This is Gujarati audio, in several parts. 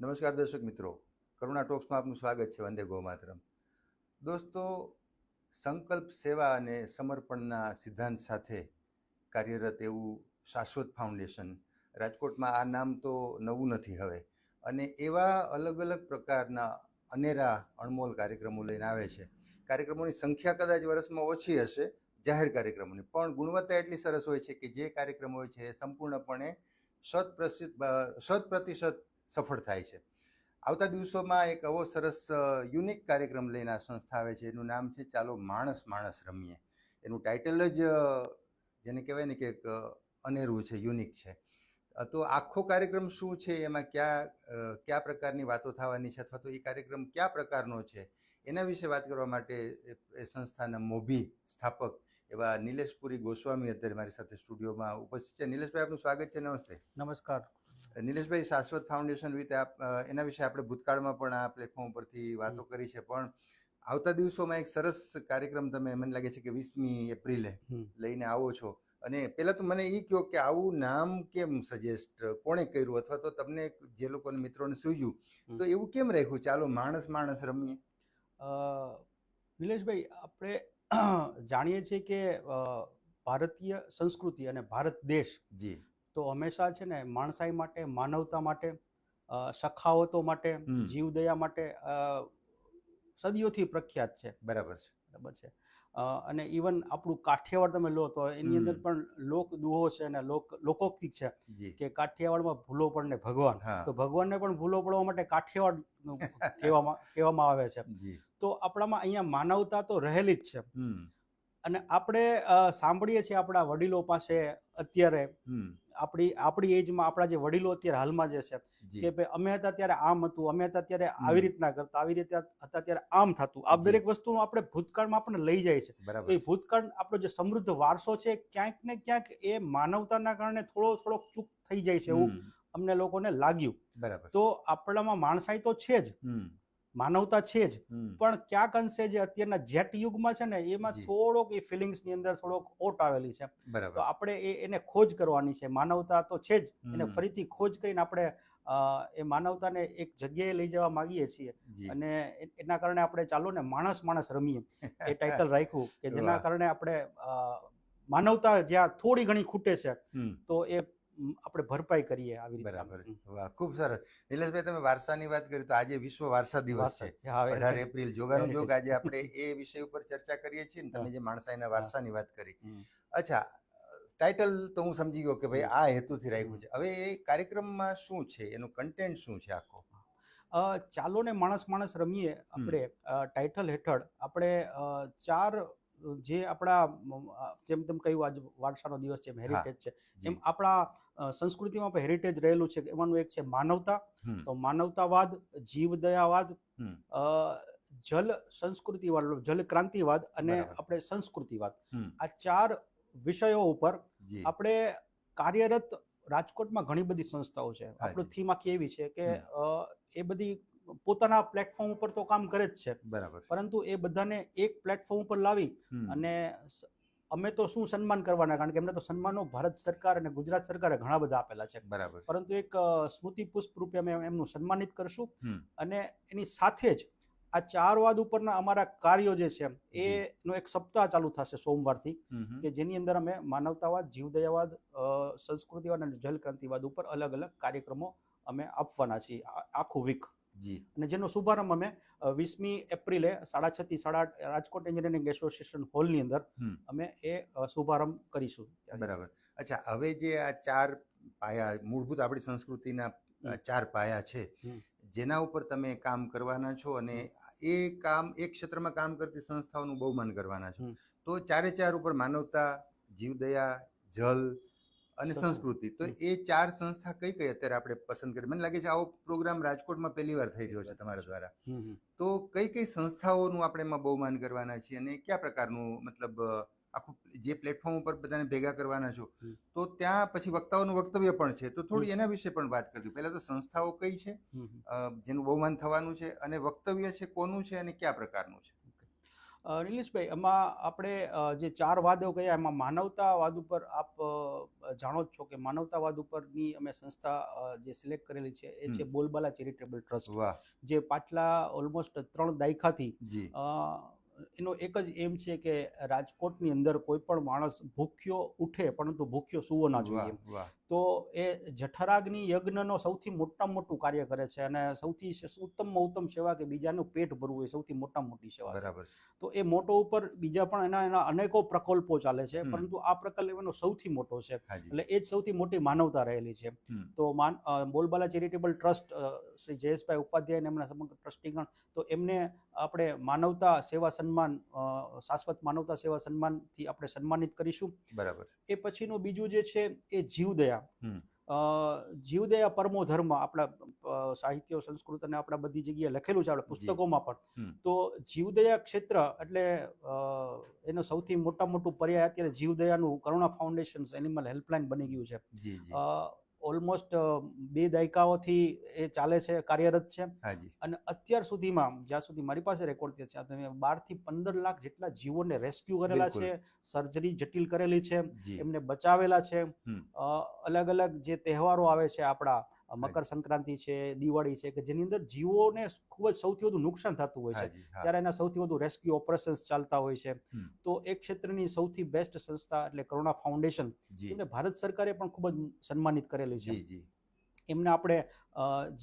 નમસ્કાર દર્શક મિત્રો. કરુણા ટોક્સમાં આપનું સ્વાગત છે. વંદે ગૌમાતરમ. દોસ્તો, સંકલ્પ સેવા અને સમર્પણના સિદ્ધાંત સાથે કાર્યરત એવું શાશ્વત ફાઉન્ડેશન રાજકોટમાં આ નામ તો નવું નથી હવે. અને એવા અલગ અલગ પ્રકારના અનેરા અણમોલ કાર્યક્રમો લઈને આવે છે. કાર્યક્રમોની સંખ્યા કદાચ વર્ષમાં ઓછી હશે, જાહેર કાર્યક્રમોની. પણ ગુણવત્તા એટલી સરસ હોય છે કે જે કાર્યક્રમો હોય છે એ સંપૂર્ણપણે શત પ્રસિદ્ધ શત પ્રતિશત સફળ થાય છે. આવતા દિવસોમાં એક આવો સરસ યુનિક કાર્યક્રમ લઈને આ સંસ્થા આવે છે. એનું નામ છે ચાલો માણસ માણસ રમીએ. એનું ટાઇટલ જ જેને કહેવાય ને કે એક અનેરું છે, યુનિક છે. તો આખો કાર્યક્રમ શું છે? એમાં કયા કયા પ્રકારની વાતો થવાની છે? અથવા તો એ કાર્યક્રમ કયા પ્રકારનો છે? એના વિશે વાત કરવા માટે એ- સંસ્થાના મોભી સ્થાપક એવા નિલેશપુરી ગોસ્વામી અત્યારે મારી સાથે સ્ટુડિયોમાં ઉપસ્થિત છે. નિલેશભાઈ, આપનું સ્વાગત છે. નમસ્તે. નમસ્કાર. નિલેશભાઈ શાશ્વત ફાઉન્ડેશન આપ એના વિશે આપણે ભૂતકાળમાં પણ આ પ્લેટફોર્મ પરથી વાતો કરી છે. પણ આવતા દિવસોમાં એક સરસ કાર્યક્રમ તમે મને લાગે છે કે વીસમી એપ્રિલે લઈને આવો છો. અને પહેલાં તો મને એ કહો કે આવું નામ કેમ સજેસ્ટ કોણે કર્યું? અથવા તો તમને જે લોકોને મિત્રોને સૂજ્યું તો એવું કેમ રાખ્યું? ચાલો માણસ માણસ રમીએ. નિલેશભાઈ આપણે જાણીએ છીએ કે ભારતીય સંસ્કૃતિ અને ભારત દેશ જી. તો હંમેશા છે ને માણસાઈ માટે માનવતા માટે સખાવતો માટે જીવદયા માટે સદીઓથી પ્રખ્યાત છે. બરાબર છે. બરાબર છે. અને ઇવન આપણું કાઠિયાવાડ તમે લો તો એની અંદર પણ લોક દુહો છે અને લોક લોકોક્તિ છે કે કાઠિયાવાડમાં ભૂલો પડને ભગવાન. તો ભગવાનને પણ ભૂલો પડવા માટે કાઠિયાવાડ કહેવામાં કહેવામાં આવે છે. તો આપણામાં અહીંયા માનવતા તો રહેલી જ છે. અને આપણે સાંભળીએ છીએ આપણા વડીલો પાસે અત્યારે આપણી આપણી એજમાં આપણા જે વડીલો અત્યારે હાલમાં જે છે કે ભાઈ અમે હતા ત્યારે આમ હતું અમે હતા ત્યારે આવી રીતના કરતા આવી રીતે હતા ત્યારે આમ થતું. આ દરેક વસ્તુનું આપણે ભૂતકાળમાં આપણને લઈ જાય છે. તો એ ભૂતકાળ આપણો જે સમૃદ્ધ વારસો છે ક્યાંક ને ક્યાંક એ માનવતાના કારણે થોડો થોડોક ચૂક થઈ જાય છે એવું અમને લોકોને લાગ્યું. બરાબર. તો આપણામાં માણસાઈ તો છે જ. માનવતા છે જ. પણ ક્યાંક અંશે જે અત્યારના જેટ યુગમાં છે ને એમાં થોડોક એ ફિલિંગ્સની અંદર થોડોક ઓટ આવેલી છે. તો આપણે એ એને ખોજ કરવાની છે. માનવતા તો છે જ. એને ફરીથી ખોજ કરીને આપણે એ માનવતાને એક જગ્યાએ લઈ જવા માંગીએ છીએ. અને એના કારણે આપણે ચાલો ને માણસ માણસ રમીએ. એ ટાઇટલ રાખ્યું કે જેના કારણે આપણે માનવતા જ્યાં થોડી ઘણી ખૂટે છે તો એ આપણે ભરપાઈ કરીએ આવી રીતે. બરાબર. વાહ ખૂબ સરસ. નિલેશભાઈ તમે વારસાની વાત કરી તો આજે વિશ્વ વારસા દિવસ છે. અઢાર એપ્રિલ જોગાનું જોગ. આજે આપણે એ વિષય ઉપર ચર્ચા કરીએ છીએ ને તમે. જે માણસાઈના વારસાની વાત કરી. અચ્છા ટાઇટલ તો હું સમજી ગયો કે ભાઈ આ હેતુથી રાખ્યું છે. હવે એ કાર્યક્રમમાં શું છે? એનું કન્ટેન્ટ શું છે આખો? ચાલો ને માણસ માણસ રમીએ આપણે. ટાઇટલ હેઠળ આપણે ચાર જે આપણા જેમ તેમ કહ્યું આજ વારસાનો દિવસ છે હેરિટેજ છે. એમ આપણા સંસ્કૃતિમાં પણ હેરિટેજ રહેલું છે એમાંનું એક છે માનવતા. તો માનવતાવાદ જીવદયાવાદ અ, જલ સંસ્કૃતિવાદ જલ ક્રાંતિવાદ અને આપણે સંસ્કૃતિવાદ. આ ચાર વિષયો ઉપર આપણે કાર્યરત રાજકોટમાં ઘણી બધી સંસ્થાઓ છે. આપણું થીમ આખી એવી છે કે એ બધી પોતાના પ્લેટફોર્મ ઉપર તો કામ કરે જ છે. બરાબર પરંતુ એ બધાને એક પ્લેટફોર્મ ઉપર લાવી અને અમે તો શું સન્માન કરવાના? કારણ કે એમને તો સન્માનો ભારત સરકાર અને ગુજરાત સરકારે ઘણા બધા આપેલા છે. બરાબર. પરંતુ એક સ્મૃતિ પુષ્પ રૂપે અમે એમનું સન્માનિત કરશું. અને એની સાથે જ આ ચાર વાદ ઉપરના અમારા કાર્યો જે છે. એનો એક સપ્તાહ ચાલુ થશે સોમવારથી. કે જેની અંદર અમે માનવતાવાદ જીવદયાવાદ સંસ્કૃતિવાદ અને જલક્રાંતિવાદ ઉપર અલગ અલગ કાર્યક્રમો અમે આપવાના છીએ. આખું વીક જી. અને જેનો શુભારંભ અમે વીસમી એપ્રિલે સાડા છ થી સાડા આઠ રાજકોટ એન્જિનિયરિંગ એસોસિએશન હોલની અંદર અમે એ શુભારંભ કરીશું. બરાબર. અચ્છા હવે જે આ ચાર પાયા મૂળભૂત આપણી સંસ્કૃતિના ચાર પાયા છે જેના ઉપર તમે કામ કરવાના છો અને એ કામ એક ક્ષેત્રમાં કામ કરતી સંસ્થાઓનું બહુમાન કરવાના છો. તો ચારે ચાર ઉપર માનવતા જીવદયા જલ અને સંસ્કૃતિ. તો એ ચાર સંસ્થા કઈ કઈ અત્યારે આપણે પસંદ કરી? મને લાગે છે આવો પ્રોગ્રામ રાજકોટમાં પહેલી વાર થઈ રહ્યો છે તમારા દ્વારા. તો કઈ કઈ સંસ્થાઓનું આપણે એમાં બહુમાન કરવાના છીએ અને કયા પ્રકારનું મતલબ આખું જે પ્લેટફોર્મ ઉપર બધાને ભેગા કરવાના છો તો ત્યાં પછી વક્તાઓનું વક્તવ્ય પણ છે. તો થોડી એના વિશે પણ વાત કરી પહેલા તો સંસ્થાઓ કઈ છે? જેનું બહુમાન થવાનું છે અને વક્તવ્ય છે કોનું છે અને કયા પ્રકારનું છે? નિલેશભાઈ એમાં આપણે જે ચાર વાદો કયા એમાં માનવતાવાદ ઉપર આપ જાણો જ છો કે માનવતાવાદ ઉપરની અમે સંસ્થા જે સિલેક્ટ કરેલી છે એ છે બોલબાલા ચેરિટેબલ ટ્રસ્ટ. જે પાછલા ઓલમોસ્ટ ત્રણ દાયકાથી એનો એક જ એમ છે કે રાજકોટની અંદર કોઈ પણ માણસ ભૂખ્યો ઉઠે પરંતુ ભૂખ્યો સુવો ના જોઈએ તો એ જઠરાગ્નિ યજ્ઞનો સૌથી મોટામાં મોટું કાર્ય કરે છે અને સૌથી ઉત્તમમાં ઉત્તમ સેવા કે બીજાનું પેટ ભરવું એ સૌથી મોટામાં મોટી સેવા બરાબર તો એ મોટો ઉપર બીજા પણ એના એના અનેકો પ્રકલ્પો ચાલે છે પરંતુ આ પ્રકલ્પ એનો સૌથી મોટો છે એટલે એ જ સૌથી મોટી માનવતા રહેલી છે. તો માન બોલબાલા ચેરિટેબલ ટ્રસ્ટ શ્રી જયેશભાઈ ઉપાધ્યાય અને એમના સમગ્ર ટ્રસ્ટીગણ તો એમને આપણે માનવતા સેવા સન્માન શાશ્વત માનવતા સેવા સન્માનથી આપણે સન્માનિત કરીશું. બરાબર એ પછીનું બીજું જે છે એ જીવદયા. જીવદયા પરમો ધર્મ આપણા સાહિત્ય સંસ્કૃત અને આપણા બધી જગ્યાએ લખેલું છે આપણા પુસ્તકોમાં પણ. તો જીવદયા ક્ષેત્ર એટલે એનો સૌથી મોટા મોટું પર્યાય અત્યારે જીવદયાનું કરુણા ફાઉન્ડેશન એનિમલ હેલ્પલાઇન બની ગયું છે. ઓલમોસ્ટ બે દાયકાઓથી એ ચાલે છે કાર્યરત છે. અને અત્યાર સુધીમાં જ્યાં સુધી મારી પાસે રેકોર્ડ છે ત્યાં તમે બારથી પંદર લાખ જેટલા જીવોને રેસ્ક્યુ કરેલા છે સર્જરી જટિલ કરેલી છે એમને બચાવેલા છે. અલગ અલગ જે તહેવારો આવે છે આપણા મકર સંક્રાંતિ છે દિવાળી છે કે જેની અંદર જીવોને ખૂબ જ સૌથી વધુ નુકસાન થતું હોય છે. ત્યારે એના સૌથી વધુ રેસ્ક્યુ ઓપરેશન્સ ચાલતા હોય છે. તો એ ક્ષેત્રની સૌથી બેસ્ટ સંસ્થા એટલે કરુણા ફાઉન્ડેશન એને ભારત સરકારે પણ ખૂબ જ સન્માનિત કરેલી છે. જી જી. એમને આપણે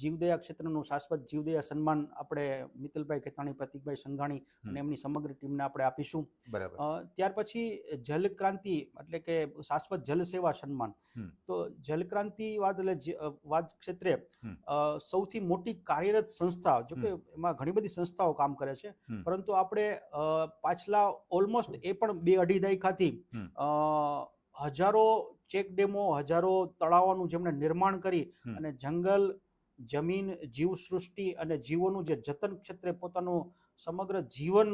જીવદયા ક્ષેત્રનું શાશ્વત જીવદયા સન્માન આપણે મિતલભાઈ ખેતાણી પ્રતિકભાઈ સંઘાણી અને એમની સમગ્ર ટીમને આપણે આપીશું. બરાબર. ત્યાર પછી જલ ક્રાંતિ એટલે કે શાશ્વત જલ સેવા સન્માન. તો જલ ક્રાંતિ વાદ એટલે વાદ ક્ષેત્રે સૌથી મોટી કાર્યરત સંસ્થા જો કે એમાં ઘણી બધી સંસ્થાઓ કામ કરે છે. પરંતુ આપણે પાછલા ઓલમોસ્ટ એ પણ બે અઢી દાયકાથી હજારો ચેક ડેમો હજારો તળાવોનું જેમણે નિર્માણ કરી અને જંગલ જમીન જીવ સૃષ્ટિ અને જીવોનું જે જતન ક્ષેત્રે પોતાનું સમગ્ર જીવન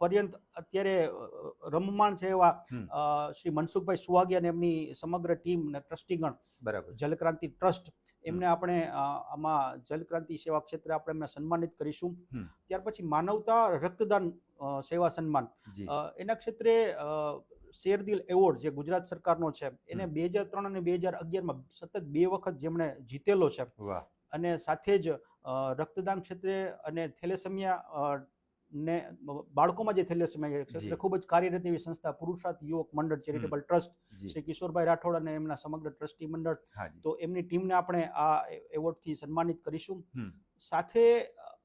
પર્યંત અત્યારે રમમાણ છે એવા શ્રી મનસુખભાઈ સુવાગિયા અને એમની સમગ્ર ટીમ ને ટ્રસ્ટીગણ બરાબર. જલક્રાંતિ ટ્રસ્ટ એમને આપણે આમાં જલક્રાંતિ સેવા ક્ષેત્રે આપણે એમને સન્માનિત કરીશું. ત્યાર પછી માનવતા રક્તદાન સેવા સન્માન એના ક્ષેત્રે શેરદિલ એવોર્ડ જે ગુજરાત સરકારનો છે એને બે હજાર ત્રણ અને બે હજાર અગિયારમાં સતત બે વખત જેમણે જીતેલો છે. અને સાથે જ રક્તદાન ક્ષેત્રે અને થેલેસમિયા ને બાળકોમાં જે થેલેસમિયા ક્ષેત્રે. ખૂબ જ કાર્યરત એવી સંસ્થા પુરુષાર્થ યુવક મંડળ ચેરિટેબલ ટ્રસ્ટ શ્રી કિશોરભાઈ રાઠોડ અને એમના સમગ્ર ટ્રસ્ટી મંડળ. તો એમની ટીમને આપણે આ એવોર્ડથી સન્માનિત કરીશું. સાથે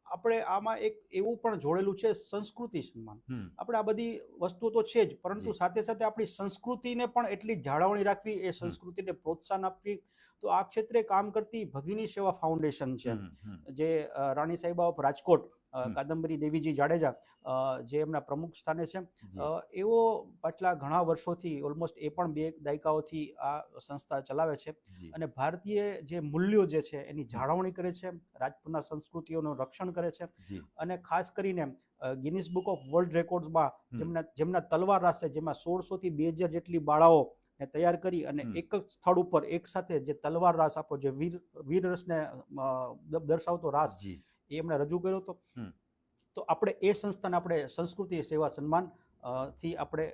આપણે આમાં એક એવું પણ જોડેલું છે સંસ્કૃતિ સન્માન. આપણે આ બધી વસ્તુઓ તો છે જ પરંતુ સાથે સાથે આપણી સંસ્કૃતિને પણ એટલી જાળવણી રાખવી એ સંસ્કૃતિને પ્રોત્સાહન આપવી તો આ ક્ષેત્રે કામ કરતી ભગીની સેવા ફાઉન્ડેશન છે. જે રાણી સાહેબા ઓફ રાજકોટ અ, કાદંબરી દેવીજી જાડેજા જે એમના પ્રમુખ સ્થાને છે એવો પાછલા ઘણા વર્ષોથી ઓલમોસ્ટ એ પણ બે દાયકાઓથી આ સંસ્થા ચલાવે છે અને ભારતીય જે મૂલ્યો જે છે એની જાળવણી કરે છે રાજપૂતના સંસ્કૃતિઓનું રક્ષણ કરે છે અને ખાસ કરીને ગિનિસ બુક ઓફ વર્લ્ડ રેકોર્ડ્સમાં જેમના જેમના તલવાર રાશે જેમાં સોળસો થી બે હજાર જેટલી બાળાઓ ને તૈયાર કરી અને એક જ સ્થળ ઉપર એક સાથે જે તલવાર રાસ આપો જે વીર વીર રસને દર્શાવતો રાસ એ એમણે રજૂ કર્યો હતો. તો આપણે એ સંસ્થાને આપણે સંસ્કૃતિ સેવા સન્માનથી આપણે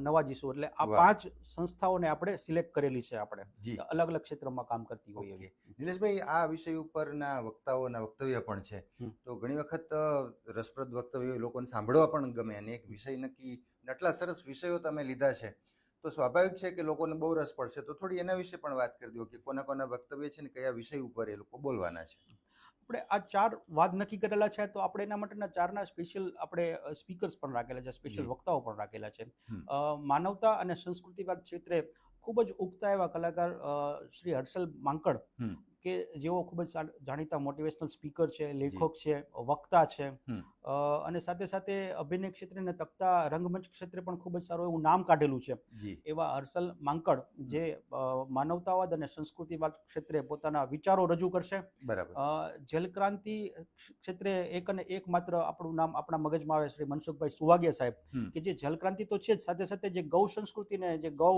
નવાજીશું એટલે આ. પાંચ સંસ્થાઓને આપણે સિલેક્ટ કરેલી છે આપણે. અલગ અલગ ક્ષેત્રમાં કામ કરતી હોઈએ નિલેશભાઈ આ વિષય ઉપરના વક્તાઓના વક્તવ્ય પણ છે. તો ઘણી વખત રસપ્રદ વક્તવ્યો લોકોને સાંભળવા પણ ગમે અને એક વિષય નક્કી આટલા સરસ વિષયો તમે લીધા છે. તો સ્વાભાવિક છે કે લોકોને બહુ રસ પડશે. તો થોડી એના વિશે પણ વાત કરી દો કે કોના કોના વક્તવ્ય છે ને કયા વિષય ઉપર એ લોકો બોલવાના છે. આપણે આ ચાર વાદ નક્કી કરેલા છે તો આપણે એના માટેના ચારના સ્પેશિયલ આપણે સ્પીકર્સ પણ રાખેલા છે સ્પેશિયલ વક્તાઓ પણ રાખેલા છે. માનવતા અને સંસ્કૃતિવાદ ક્ષેત્રે ખૂબ જ ઉગતા એવા કલાકાર શ્રી હર્ષલ માંકડ. કે જેઓ ખૂબ જ જાણીતા મોટિવેશનલ સ્પીકર છે લેખક છે વક્તા છે. અને સાથે સાથે અભિનય ક્ષેત્રે અને તકતા રંગમંચ ક્ષેત્રે પણ ખૂબ જ સારું એવું નામ કાઢેલું છે. એવા હર્ષલ માંકડ જે માનવતાવાદ અને સંસ્કૃતિવાદ ક્ષેત્રે પોતાના વિચારો રજૂ કરશે. જલક્રાંતિ ક્ષેત્રે એક અને એક માત્ર આપણું નામ આપણા મગજમાં આવે શ્રી મનસુખભાઈ સુવાગિયા સાહેબ. કે જે જલક્રાંતિ તો છે જ. સાથે સાથે જે ગૌ સંસ્કૃતિને જે ગૌ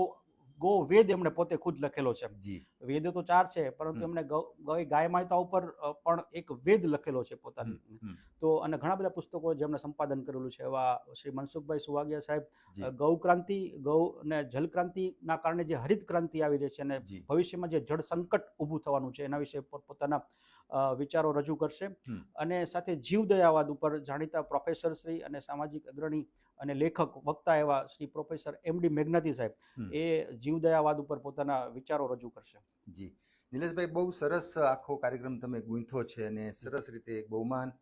ગો વેદ એમણે પોતે ખુદ લખેલો છે. જી. વેદ તો ચાર છે પરંતુ. એમણે ગાય માતા ઉપર પણ એક વેદ લખેલો છે પોતાની. તો અને ઘણા બધા પુસ્તકો જેમણે સંપાદન કરેલું છે એવા શ્રી મનસુખભાઈ સુવાગિયા સાહેબ ગૌ ક્રાંતિ ગૌ અને જલ ક્રાંતિના કારણે જે હરિત ક્રાંતિ આવી રહી છે અને ભવિષ્યમાં જે જળ સંકટ ઊભું થવાનું છે એના વિશે પોત- પોતાના વિચારો રજૂ કરશે. અને સાથે જીવદયાવાદ ઉપર જાણીતા પ્રોફેસર શ્રી અને સામાજિક અગ્રણી અને લેખક વક્તા એવા Shri professor M D Meghnathi સાહેબ એ જીવદયાવાદ ઉપર પોતાના વિચારો રજૂ કરશે. જી. નિલેશભાઈ બહુ સરસ આખો કાર્યક્રમ તમે ગૂંથો છે અને સરસ રીતે એક બહુમાન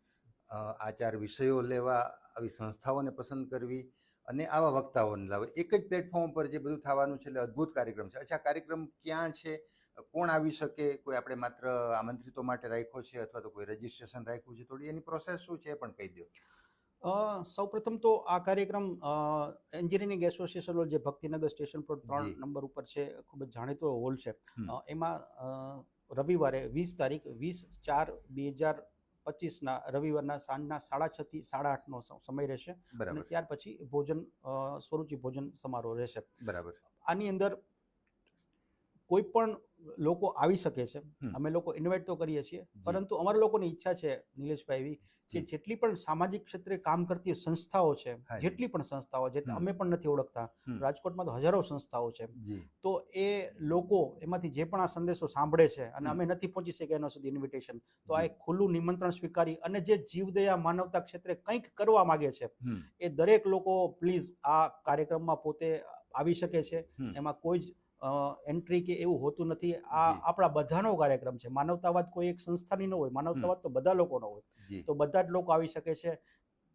આચાર આ ચાર વિષયો લેવા આવી સંસ્થાઓને પસંદ કરવી અને આવા વક્તાઓને લાવે એક જ પ્લેટફોર્મ પર જે બધું થવાનું છે એટલે અદ્ભુત કાર્યક્રમ છે. અચ્છા કાર્યક્રમ ક્યાં છે? કોણ આવી શકે? કોઈ આપણે માત્ર આમંત્રિતો માટે રાખ્યો છે અથવા તો કોઈ રજીસ્ટ્રેશન રાખ્યું છે? થોડી એની પ્રોસેસ શું છે એ પણ કહી દો સૌપ્રથમ તો આ કાર્યક્રમ એન્જિનિયરિંગ એસોસિએશન જે ભક્તિનગર સ્ટેશન પર ત્રણ નંબર ઉપર છે ખૂબ જ જાણીતો હોલ છે. એમાં રવિવારે વીસ તારીખ વીસ ચાર બે હજાર પચીસના રવિવારના સાંજના સાડા છ થી સાડા આઠનો સમય રહેશે. અને ત્યાર પછી ભોજન સ્વરૂચિ ભોજન સમારોહ રહેશે. બરાબર. આની અંદર કોઈ પણ લોકો આવી શકે છે. અમે લોકો ઇન્વાઇટ તો કરીએ છીએ. પરંતુ અમારા લોકોની ઈચ્છા છે નિલેશભાઈ એવી કે જેટલી પણ સામાજિક ક્ષેત્રે કામ કરતી સંસ્થાઓ છે જેટલી પણ સંસ્થાઓ જે અમે પણ નથી ઓળખતા. રાજકોટમાં તો હજારો સંસ્થાઓ છે. તો એ લોકો એમાંથી જે પણ આ સંદેશો સાંભળે છે અને અમે નથી પહોંચી શક્યા એના સુધી ઇન્વિટેશન તો આ એક ખુલ્લું નિમંત્રણ સ્વીકારી અને જે જીવદયા માનવતા ક્ષેત્રે કંઈક કરવા માંગે છે એ દરેક લોકો પ્લીઝ આ કાર્યક્રમમાં પોતે આવી શકે છે. એમાં કોઈ જ એન્ટ્રી કે એવું હોતું નથી. આ આપણા બધાનો કાર્યક્રમ છે. માનવતાવાદ કોઈ એક સંસ્થાની ન હોય. માનવતાવાદ તો બધા લોકોનો હોય. તો બધા જ લોકો આવી શકે છે.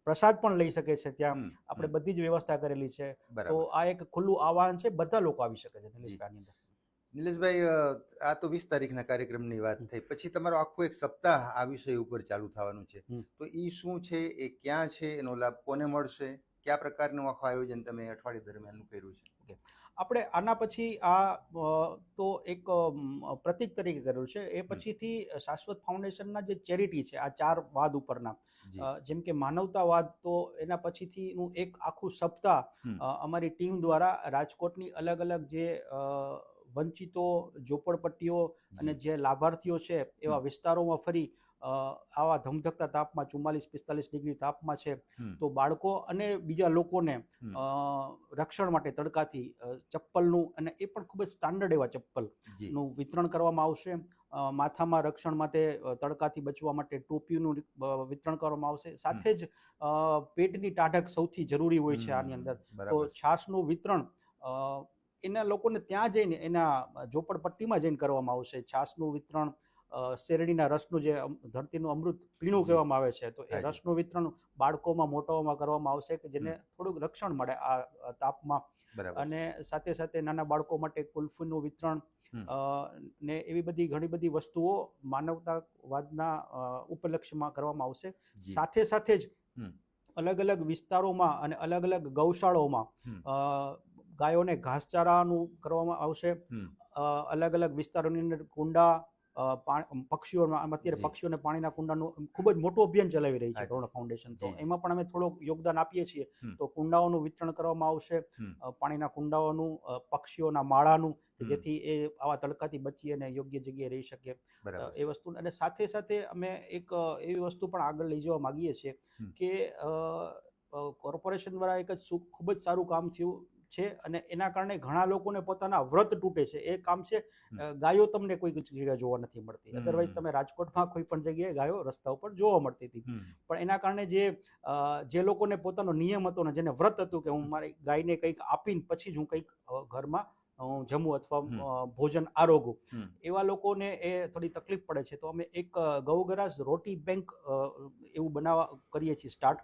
પ્રસાદ પણ લઈ શકે છે ત્યાં. આપણે બધી જ વ્યવસ્થા કરેલી છે. તો આ એક ખુલ્લું આહવાન છે. બધા લોકો આવી શકે છે નિલેશભાઈ નિલેશભાઈ આ તો વીસ તારીખના કાર્યક્રમની વાત થઈ. પછી તમારો આખું એક સપ્તાહ આ વિષય ઉપર ચાલુ થવાનું છે. તો એ શું છે? એ ક્યાં છે? એનો લાભ કોને મળશે? કયા પ્રકારનું આખું આયોજન તમે અઠવાડિયા દરમિયાન કર્યું છે? આપણે આના પછી આ તો એક પ્રતિક તરીકે કર્યું છે. એ પછીથી શાશ્વત ફાઉન્ડેશનના જે ચેરિટી છે આ ચાર વાદ ઉપરના જેમ કે માનવતાવાદ તો એના પછીથી હું એક આખું સપ્તાહ અમારી ટીમ દ્વારા રાજકોટની અલગ અલગ જે વંચિતો ઝોપડપટ્ટીઓ અને જે. લાભાર્થીઓ છે એવા વિસ્તારોમાં ફરી આવા ધમધકતા તાપમાં ચુમ્માલીસ પિસ્તાલીસ ડિગ્રી તાપમાં છે તો બાળકો અને બીજા લોકોને રક્ષણ માટે તડકાથી ચપ્પલનું અને એ પણ ખૂબ જ સ્ટાન્ડર્ડ એવા ચપ્પલનું વિતરણ કરવામાં આવશે. માથામાં રક્ષણ માટે તડકાથી બચવા માટે ટોપીનું વિતરણ કરવામાં આવશે. સાથે જ પેટની ટાઢક સૌથી જરૂરી હોય છે આની અંદર. તો. છાશનું વિતરણ એના લોકોને ત્યાં જઈને એના ઝોપડપટ્ટીમાં જઈને કરવામાં આવશે. છાશનું વિતરણ શેરડીના રસનું જે ધરતીનું અમૃત પીણું કહેવામાં આવે છે તો એ રસનું વિતરણ બાળકોમાં મોટાઓમાં કરવામાં આવશે કે જેને થોડુંક રક્ષણ મળે આ તાપમાં. અને સાથે સાથે નાના બાળકો માટે કુલ્ફીનું વિતરણ ને એવી બધી ઘણી બધી વસ્તુઓ માનવતાવાદના ઉપલક્ષ્યમાં કરવામાં આવશે. સાથે સાથે જ અલગ અલગ વિસ્તારોમાં અને અલગ અલગ ગૌશાળાઓમાં ગાયોને ઘાસચારાનું કરવામાં આવશે. અલગ અલગ વિસ્તારોની અંદર કુંડા પક્ષીઓમાં અત્યારે પક્ષીઓને પાણીના કુંડાનું ખૂબ જ મોટું અભિયાન ચલાવી રહી છે. કરુણા ફાઉન્ડેશન. તો. એમાં પણ અમે થોડુંક યોગદાન આપીએ છીએ. તો કુંડાઓનું વિતરણ કરવામાં આવશે. પાણીના કુંડાઓનું પક્ષીઓના માળાનું જેથી એ આવા તડકાથી બચી અને યોગ્ય જગ્યાએ રહી શકે. એ વસ્તુ અને સાથે સાથે અમે એક એવી વસ્તુ પણ આગળ લઈ જવા માંગીએ છીએ કે કોર્પોરેશન દ્વારા એક જ ખૂબ જ સારું કામ થયું. છે અને એના કારણે ઘણા લોકોને પોતાના વ્રત તૂટે છે. એ કામ છે ગાયો તમને કોઈ જગ્યાએ જોવા નથી મળતી. અદરવાઇઝ તમે રાજકોટમાં કોઈ પણ જગ્યાએ ગાયો રસ્તા ઉપર જોવા મળતી હતી. પણ એના કારણે જે જે લોકોને પોતાનો નિયમ હતો ને જેને વ્રત હતું કે હું મારી ગાયને કંઈક આપીને પછી જ હું કંઈક ઘરમાં જમું અથવા ભોજન આરોગું. એવા લોકોને એ થોડી તકલીફ પડે છે. તો અમે એક ગૌગરાજ ગૌગરાસ રોટી બેંક એવું બનાવવા કરીએ છીએ સ્ટાર્ટ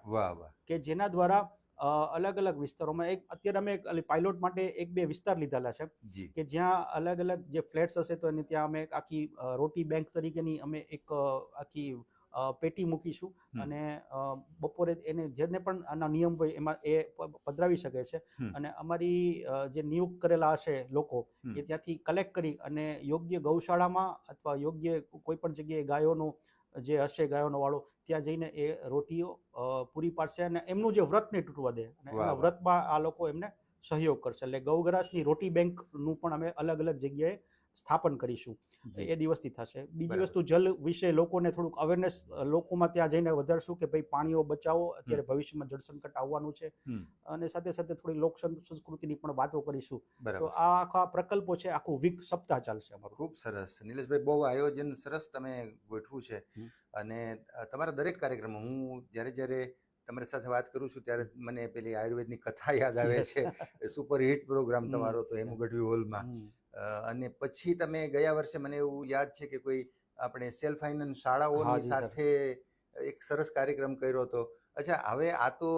કે જેના દ્વારા અલગ અલગ વિસ્તારોમાં એક અત્યારે અમે એક પાયલોટ માટે એક બે વિસ્તાર લીધેલા છે. કે જ્યાં અલગ અલગ જે ફ્લેટ્સ હશે તો એને ત્યાં અમે એક આખી રોટી બેંક તરીકેની અમે એક આખી પેટી મૂકીશું. અને બપોરે એને જેને પણ આના નિયમ હોય એમાં એ પધરાવી શકે છે. અને અમારી જે નિયુક્ત કરેલા હશે લોકો. એ ત્યાંથી કલેક્ટ કરી અને યોગ્ય ગૌશાળામાં અથવા યોગ્ય કોઈ પણ જગ્યાએ ગાયોનું જે હશે ગાયોનો વાળો ત્યાં જઈને એ રોટીઓ પૂરી પાડશે અને એમનું જે વ્રત નહીં તૂટવા દે અને એના વ્રતમાં આ લોકો એમને સહયોગ કરશે. એટલે ગૌગ્રાસની રોટી બેંકનું પણ અમે અલગ અલગ જગ્યાએ સ્થાપન કરીશું એ દિવસથી થશે. બીજી વસ્તુ જલ વિશે લોકોને થોડુંક અવેરનેસ લોકોમાં ત્યાં જઈને વધારશું કે ભાઈ પાણીઓ બચાવો અત્યારે ભવિષ્યમાં જળ સંકટ આવવાનું છે. અને સાથે સાથે થોડી લોક સંસ્કૃતિની પણ વાતો કરીશું. તો આ આખા પ્રકલ્પો છે આખું વીક સપ્તાહ ચાલશે અમારું. ખૂબ સરસ. નિલેશભાઈ બહુ આયોજન સરસ તમે ગોઠવું છે. અને તમારા દરેક કાર્યક્રમ હું જ્યારે જ્યારે તમારી સાથે વાત કરું છું ત્યારે મને પેલી આયુર્વેદની કથા યાદ આવે છે. સુપર હિટ પ્રોગ્રામ તમારો તો એમ ગઢવી હોલમાં. અને પછી તમે ગયા વર્ષે મને એવું યાદ છે કે કોઈ આપણે સેલ્ફ ફાઇનાન્સ શાળાઓની સાથે એક સરસ કાર્યક્રમ કર્યો હતો. અચ્છા હવે આ તો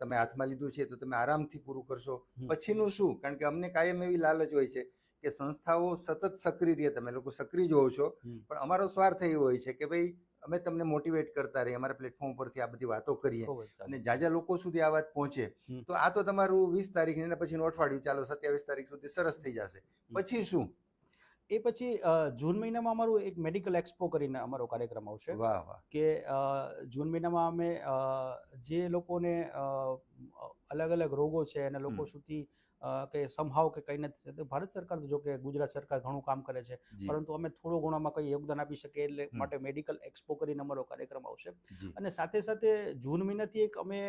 તમે હાથમાં લીધું છે તો તમે આરામથી પૂરું કરશો. પછીનું શું? કારણ કે અમને કાયમ એવી લાલચ હોય છે કે સંસ્થાઓ સતત સક્રિય રહે. તમે લોકો સક્રિય જ હોવ છો. પણ અમારો સ્વાર્થ એવો હોય છે કે ભાઈ અમે તમને મોટિવેટ કરતા રહીએ અમારા પ્લેટફોર્મ પરથી આ બધી વાતો કરીએ. અને જાજા લોકો સુધી આ વાત પહોંચે તો આ તો તમારું વીસ તારીખ એના પછીનું અઠવાડિયું ચાલો સત્યાવીસ તારીખ સુધી સરસ થઈ જશે. પછી શું? એ પછી જૂન મહિનામાં અમારું એક મેડિકલ એક્સપો કરીને અમારો કાર્યક્રમ આવશે. વાહ વાહ. કે જૂન મહિનામાં અમે જે લોકોને અલગ અલગ રોગો છે અને લોકો સુધી કે સમહાવ કે કંઈ નથી. ભારત સરકાર જો કે ગુજરાત સરકાર ઘણું કામ કરે છે. પરંતુ અમે થોડું ઘણોમાં કંઈ યોગદાન આપી શકીએ એટલે માટે મેડિકલ એક્સપો કરીને અમારો કાર્યક્રમ આવશે. અને સાથે સાથે જૂન મહિનાથી એક અમે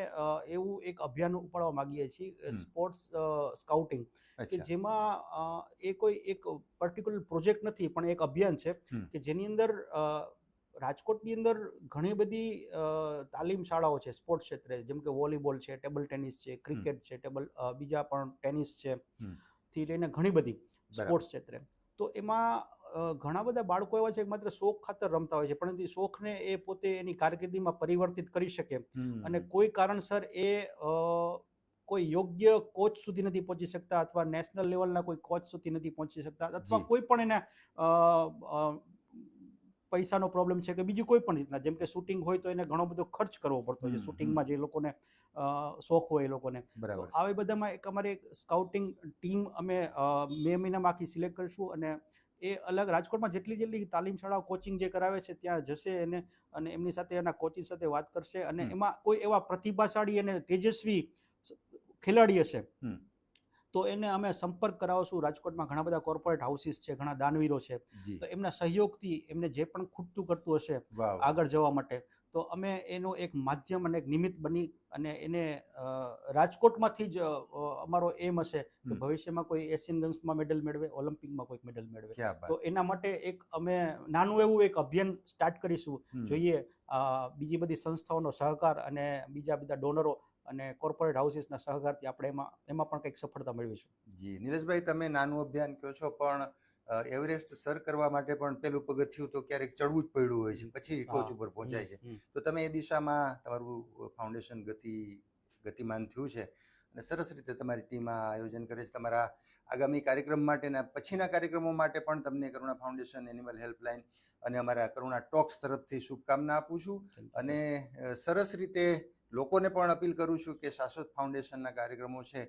એવું એક અભિયાન ઉપાડવા માંગીએ છીએ સ્પોર્ટ્સ સ્કાઉટિંગ. કે જેમાં એ કોઈ એક પર્ટિક્યુલર પ્રોજેક્ટ નથી પણ એક અભિયાન છે કે જેની અંદર રાજકોટની અંદર ઘણી બધી તાલીમ શાળાઓ છે સ્પોર્ટ્સ ક્ષેત્રે. જેમ કે વોલીબોલ છે ટેબલ ટેનિસ છે ક્રિકેટ છે ટેબલ બીજા પણ ટેનિસ છે. થી લઈને ઘણી બધી સ્પોર્ટ્સ ક્ષેત્રે. તો એમાં ઘણા બધા બાળકો એવા છે કે માત્ર શોખ ખાતર રમતા હોય છે પરંતુ શોખને એ પોતે એની કારકિર્દીમાં પરિવર્તિત કરી શકે. અને કોઈ કારણસર એ કોઈ યોગ્ય કોચ સુધી નથી પહોંચી શકતા અથવા નેશનલ લેવલના કોઈ કોચ સુધી નથી પહોંચી શકતા. અથવા. કોઈ પણ એને પૈસાનો પ્રોબ્લેમ છે કે બીજી કોઈ પણ રીતના. જેમ કે શૂટિંગ હોય તો એને ઘણો બધો ખર્ચ કરવો પડતો હોય છે શૂટિંગમાં જે લોકોને શોખ હોય એ લોકોને. આવી બધામાં એક અમારી સ્કાઉટિંગ ટીમ અમે મે મહિનામાં આખી સિલેક્ટ કરીશું અને એ અલગ રાજકોટમાં જેટલી જેટલી તાલીમ શાળાઓ કોચિંગ જે કરાવે છે ત્યાં જશે એને અને એમની સાથે એના કોચિંગ સાથે વાત કરશે અને એમાં કોઈ એવા પ્રતિભાશાળી અને તેજસ્વી ખેલાડી હશે. તો એને અમે સંપર્ક કરાવશું. રાજકોટમાં ઘણા બધા કોર્પોરેટ હાઉસીસ છે ઘણા દાનવીરો છે. તો એમના સહયોગથી એમને જે પણ ખૂટતું કરતું હશે. આગળ જવા માટે. તો અમે એનો એક માધ્યમ અને એક નિમિત્ત બની અને એને રાજકોટમાંથી જ અમારો એમ હશે કે ભવિષ્યમાં કોઈ એશિયન ગેમ્સમાં મેડલ મેળવે ઓલિમ્પિકમાં કોઈક મેડલ મેળવે. તો એના માટે એક અમે નાનું એવું એક અભિયાન સ્ટાર્ટ કરીશું. જોઈએ બીજી બધી સંસ્થાઓનો સહકાર અને બીજા બધા ડોનરો અને કોર્પોરેટ હાઉસીસના સહકારથી આપણે એમાં એમાં પણ કંઈક સફળતા મેળવીશું જી નીરજભાઈ તમે નાનું અભિયાન કહો છો પણ એવરેસ્ટ સર કરવા માટે પણ પેલું પગથિયું તો ક્યારેક ચડવું જ પડ્યું હોય છે પછી ટોચ ઉપર પહોંચાય છે. તો તમે એ દિશામાં તમારું ફાઉન્ડેશન ગતિ ગતિમાન થયું છે અને સરસ રીતે તમારી ટીમ આ આયોજન કરે છે. તમારા આગામી કાર્યક્રમ માટેના પછીના કાર્યક્રમો માટે પણ તમને કરુણા ફાઉન્ડેશન એનિમલ હેલ્પલાઇન અને અમારા કરુણા ટોક્સ તરફથી શુભકામના આપું છું. અને સરસ રીતે લોકોને પણ અપીલ કરું છું કે શાશ્વત ફાઉન્ડેશનના કાર્યક્રમો છે,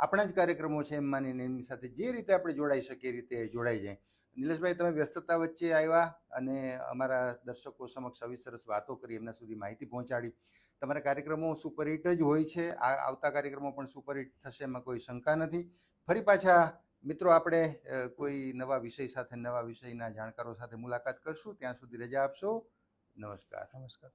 આપણા જ કાર્યક્રમો છે એમ માનીને એમની સાથે જે રીતે આપણે જોડાઈ શકીએ એ રીતે જોડાઈ જાય. નિલેશભાઈ, તમે વ્યસ્તતા વચ્ચે આવ્યા અને અમારા દર્શકો સમક્ષ સવિસરસ વાતો કરી, એમના સુધી માહિતી પહોંચાડી. તમારા કાર્યક્રમો સુપરહિટ જ હોય છે, આ આવતા કાર્યક્રમો પણ સુપરહિટ થશે એમાં કોઈ શંકા નથી. ફરી પાછા, મિત્રો, આપણે કોઈ નવા વિષય સાથે, નવા વિષયના જાણકારો સાથે મુલાકાત કરશું. ત્યાં સુધી રજા આપશો. નમસ્કાર. નમસ્કાર.